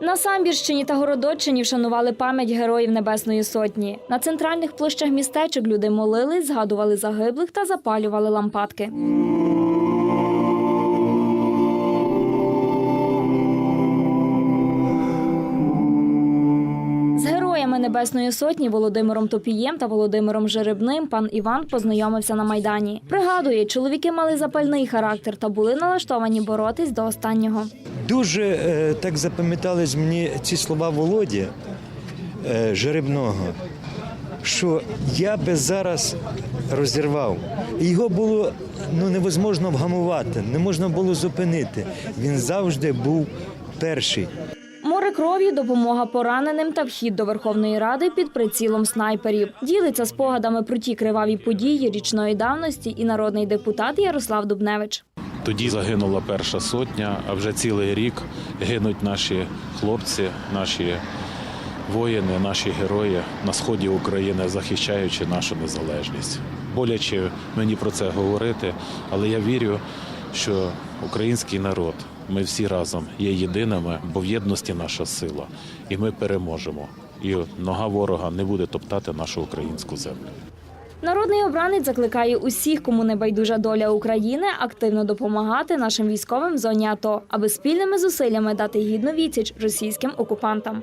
На Самбірщині та Городоччині вшанували пам'ять героїв Небесної Сотні. На центральних площах містечок люди молились, згадували загиблих та запалювали лампадки. Героями Небесної Сотні Володимиром Топієм та Володимиром Жеребним пан Іван познайомився на майдані. Пригадує, чоловіки мали запальний характер та були налаштовані боротись до останнього. Дуже е, так запам'ятались мені ці слова Володі е, Жеребного, що я би зараз розірвав. Його було ну, невозможно вгамувати, не можна було зупинити. Він завжди був перший. Море крові, допомога пораненим та вхід до Верховної Ради під прицілом снайперів. Ділиться спогадами про ті криваві події річної давності і народний депутат Ярослав Дубневич. Тоді загинула перша сотня, а вже цілий рік гинуть наші хлопці, наші воїни, наші герої на сході України, захищаючи нашу незалежність. Боляче мені про це говорити, але я вірю, що український народ, ми всі разом є єдиними, бо в єдності наша сила, і ми переможемо. І нога ворога не буде топтати нашу українську землю. Народний обранець закликає усіх, кому не байдужа доля України, активно допомагати нашим військовим в зоні АТО, аби спільними зусиллями дати гідну відсіч російським окупантам.